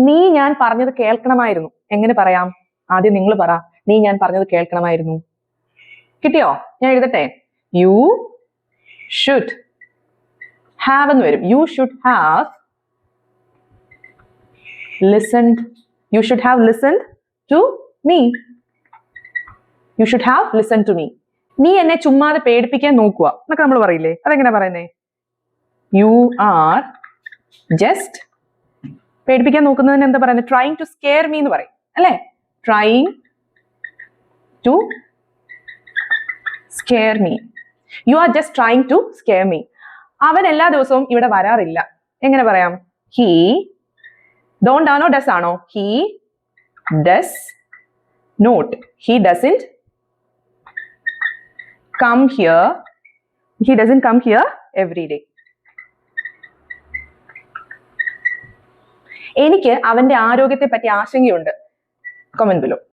നീ ഞാൻ പറഞ്ഞത് കേൾക്കണമായിരുന്നു. എങ്ങനെ പറയാം? ആദ്യം നിങ്ങൾ പറ. നീ ഞാൻ പറഞ്ഞത് കേൾക്കണമായിരുന്നു. കിട്ടിയോ? ഞാൻ എഴുതട്ടെ. യു ഷുഡ് ഹാവ് എന്ന് വരും. You should have listened you should have listened to me you should have listen to me നീ എന്നെ ചുമ്മാതെ പേടിപ്പിക്കാൻ നോക്കുക. എന്നൊക്കെ നമ്മൾ പറയില്ലേ? അതെങ്ങനെ പറയുന്നേ? യു ആർ ജസ്റ്റ് പേടിപ്പിക്കാൻ നോക്കുന്നതിന് എന്താ പറയുന്നത്? ട്രൈങ് ടു സ്കെയർ മീ എന്ന് പറയും. അല്ലേ? Trying to scare me you are just trying to scare me അവൻ എല്ലാ ദിവസവും ഇവിടെ വരാറില്ല. എങ്ങനെ പറയാം? ഹീ ഡോണ്ട് ആണോ ഡസ് ആണോ? He does not he in come here he doesn't come here every day എനിക്ക് അവന്റെ ആരോഗ്യത്തെ പറ്റി ആശങ്കയുണ്ട്. Comment below